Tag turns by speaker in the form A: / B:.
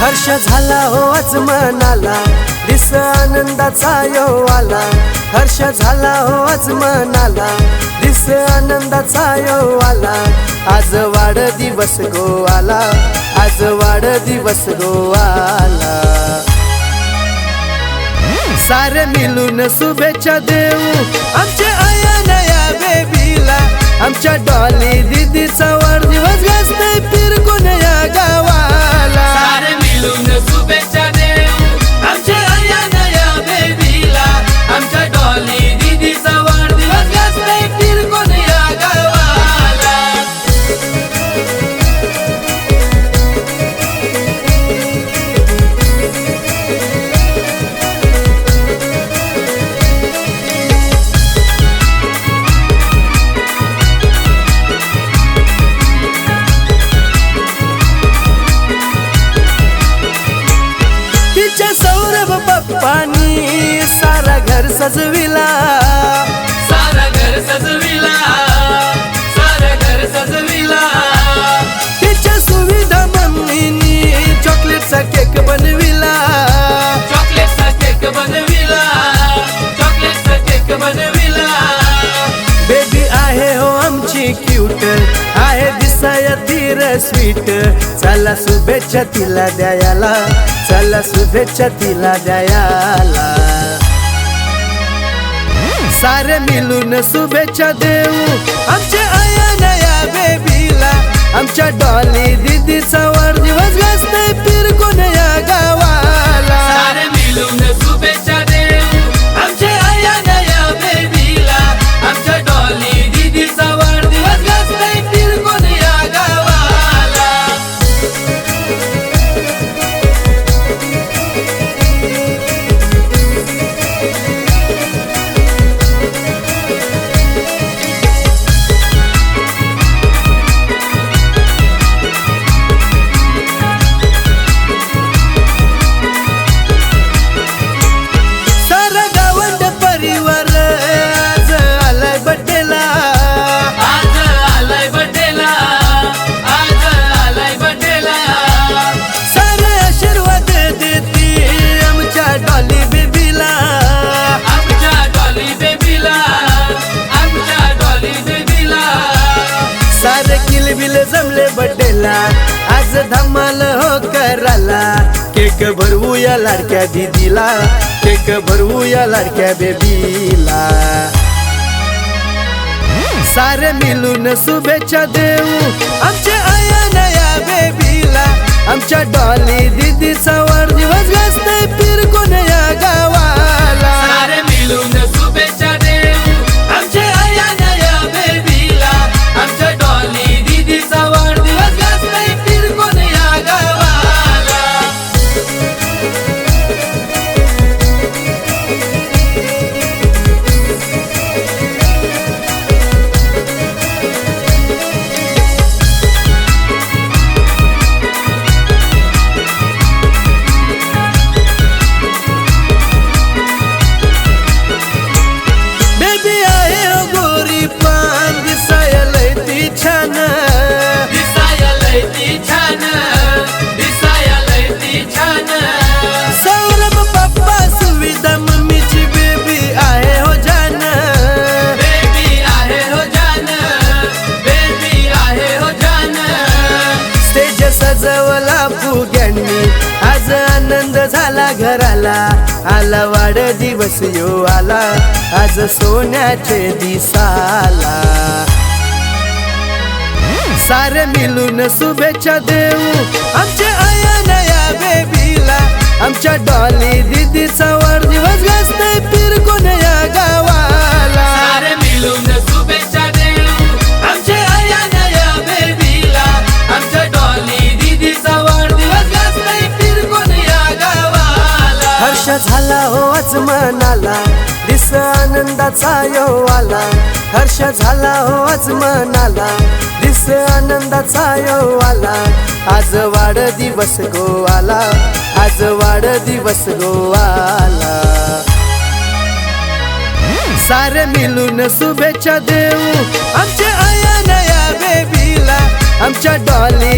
A: झाला हो आज मनाला दिस आनंदाचा यो आला हर्ष झाला हो आज मनाला दिस आनंदाचा यो हो आला आज वाढ दिवस गो आला आज वाढ दिवस गो आला सारे मिळून शुभेच्छा देऊ आमच्या आया नया बेबीला आमच्या डॉली दीदीचा वाढदिवस पाणी
B: सारा
A: घर सजविला. स्वीट चला शुभेच्छा तिला द्यायला. चला शुभेच्छा तिला द्यायला. सारे मिळून शुभेच्छा देऊ. आमच्या आया नया बेबीला आमच्या डॉली दिदीचा वाढदिवस गाजतंय फिरको
B: सारे
A: जमले बड्डेला आज धमाल हो कराला. केक भरवूया लाडक्या दिदीला. केक भरवूया लाडक्या बेबीला. सारे मिळून शुभेच्छा देऊ आमच्या आया नया बेबीला आमच्या डॉली दिदी सवा घराला आला वाढ दिवस यो आला आज सोन्याचे दिसाला. सारे मिलून शुभेच्छा देऊ आमच्या आया नया बेबीला आमच्या डॉली दिदीचा वाढदिवस गाजतंय मनाला. दिस आनंदाचा यो आला हर्ष झाला हो आज मनाला. दिस आनंदाचा यो आला आज वाढ दिवस गो आला आज वाढ दिवस गो आला सारे मिळून शुभेच्छा देऊ. आमच्या आया नया बेबीला आमच्या डॉली